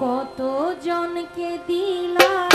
কত জনকে দিলা